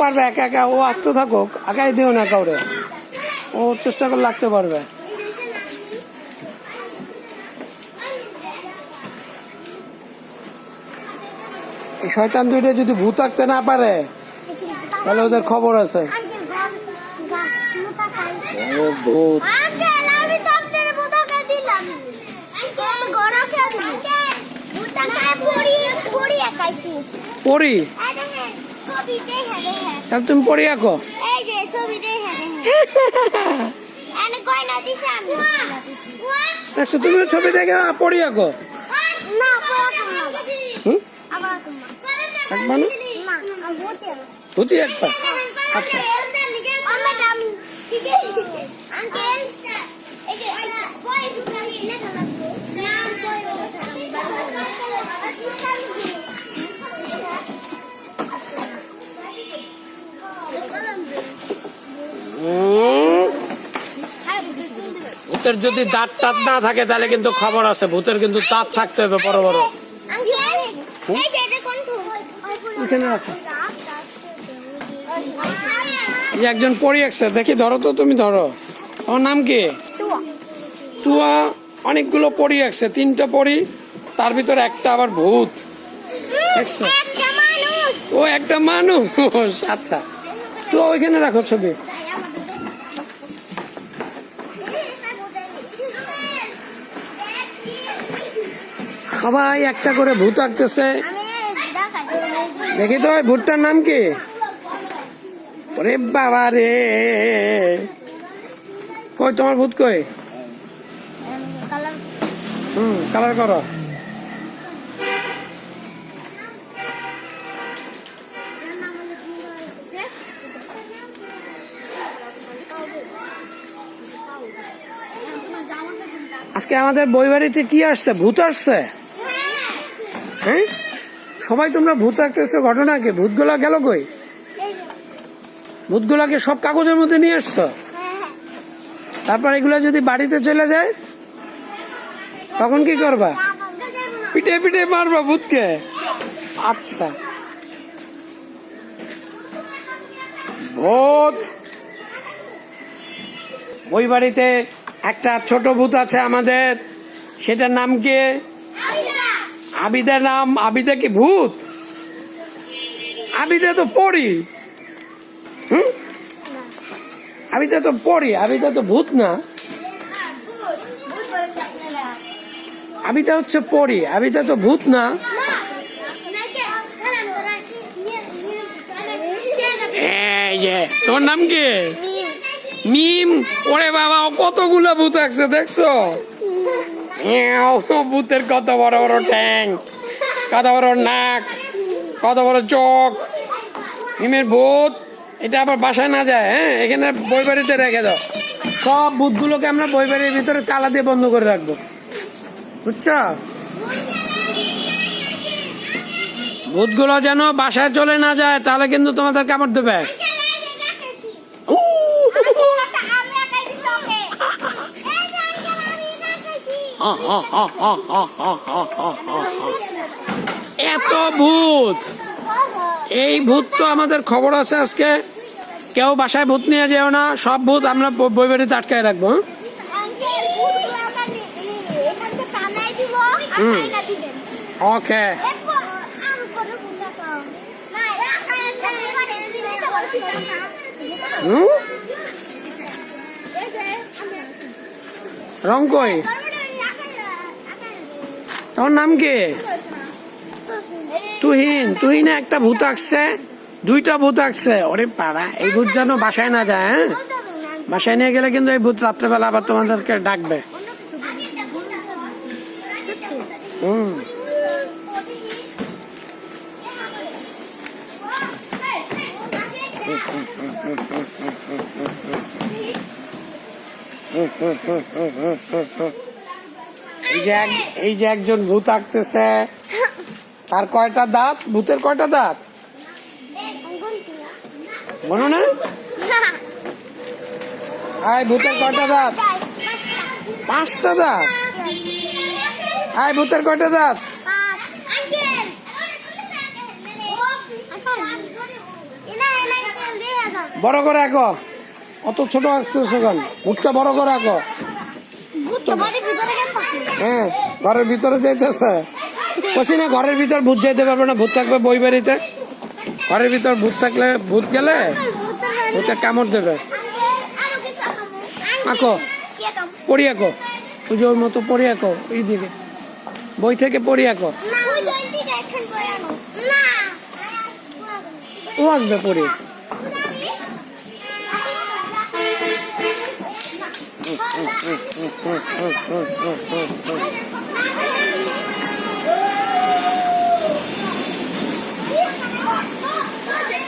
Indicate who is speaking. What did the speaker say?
Speaker 1: পারবে একা একা ও আঁকতে থাকুক একাই দিও না কাউরে। ও চেষ্টা করে লাগতে পারবে। এই শয়তান দুইটা যদি ভূত আঁকতে না পারে তাহলে ওদের খবর আছে। ভূত
Speaker 2: আঙ্কেল
Speaker 1: তাহলে তুমি পড়ি আঁকো
Speaker 2: হ্যাঁ হ্যাঁ
Speaker 1: দেখছ তুমি ছবি দেখে পড়ি আঁকো
Speaker 2: না
Speaker 1: ভূতের যদি দাঁত টাত না থাকে তাহলে কিন্তু খবর আছে। ভূতের কিন্তু দাঁত থাকতে হবে বড় বড়। একজন পড়ি আঁকছে দেখি ধরো তো তুমি ধরো। তোমার নাম কি? তুয়া। অনেকগুলো পড়ি আঁকছে তিনটা পড়ি তার ভিতরে একটা আবার ভূত? ও একটা মানুষ। আচ্ছা। তো ওইখানে রাখো ছবি। সবাই একটা করে ভূত আঁকতেছে। দেখি তো ওই ভূতটার নাম কি? ওরে বাবা রে। কই, তোমার ভূত কই? হুম কালার করো। আজকে আমাদের বই বাড়িতে কি আসছে? ভূত আসছে? হ্যাঁ সবাই তোমরা ভূত আঁকতেছো, ঘটনা কি? ভূতগুলা গেল কই? ভূতগুলাকে সব কাগজের মধ্যে নিয়ে আসছো? তারপর এগুলো যদি বাড়িতে চলে যায়, তখন কি করবা? পিটে পিটে মারবা ভূতকে। আচ্ছা। ভূত। ওই বাড়িতে একটা ছোট ভূত আছে আমাদের, সেটার নাম কি? আবিদের নাম আবিদা কি ভূত? আবিদা তো পড়ি। হুম? আবিদা তো পড়ি আবিদা তো ভূত না। আবিদা হচ্ছে পড়ি আবিদা তো ভূত না। তোর নাম কি? মিম। ওরে বাবা কতগুলো ভূত আছে দেখছ? ভূতের কত বড় বড় ট্যাং কত বড় নাক, কত বড় চোখ। মিমের ভূত, এটা আবার বাসায় না যায় হ্যাঁ? এখানে বই বাড়িতে রেখে দাও। সব ভূতগুলোকে আমরা বই বাড়ির ভিতরে তালা দিয়ে বন্ধ করে রাখব। বুঝছ? ভূতগুলো যেন বাসায় চলে না যায়, তাহলে কিন্তু তোমাদের কামড় দেবে। এত ভূত। এই ভূত তো আমাদের খবর আছে আজকে। কেউ বাসায় ভূত নিয়ে যেও না, সব ভূত আমরা বই বাড়িতে আটকায় রাখব হ্যাঁ? ওকে। রং কই? তোর নাম কি? তুহিন। তুহিনে একটা ভূত আঁকছে দুইটা ভূত আঁকছে ওরে পাড়া এই ভূত যেন বাসায় না যায় হ্যাঁ? বাসায় নিয়ে গেলে কিন্তু এই ভূত রাত্রেবেলা আবার তোমাদেরকে ডাকবে। হুম। এই যে এক- এই যে একজন ভূত আঁকতেছে, তার কয়টা দাঁত? ভূতের কয়টা দাঁত? মনে না আয়, ভূতের কয়টা দাঁত? পাঁচটা দাঁত? আয়, ভূতের কয়টা দাঁত? বড় করে আঁকো। অত ছোট আঁকছো সেখান ভূতটা বড় করে আঁকো
Speaker 2: ভূত তো বাড়ির ভিতরে কেন পাচ্ছি
Speaker 1: হ্যাঁ ঘরের ভিতরে যাইতেছে। বলছি না ঘরের ভিতর ভূত যাইতে পারবে না ভূত থাকবে বই বাড়িতে। ঘরের ভিতর ভূত থাকলে ভূত গেলে ভূতে কামড় দেবে। আঁকো পড়ি আঁকো। পুজোর মতো পড়ি আঁকো এই দিকে বই থেকে পড়ি আঁকো
Speaker 2: না ওই জয়ন্তীকে এখন বই আনো না
Speaker 1: ও আঁকবে পড়ি
Speaker 2: না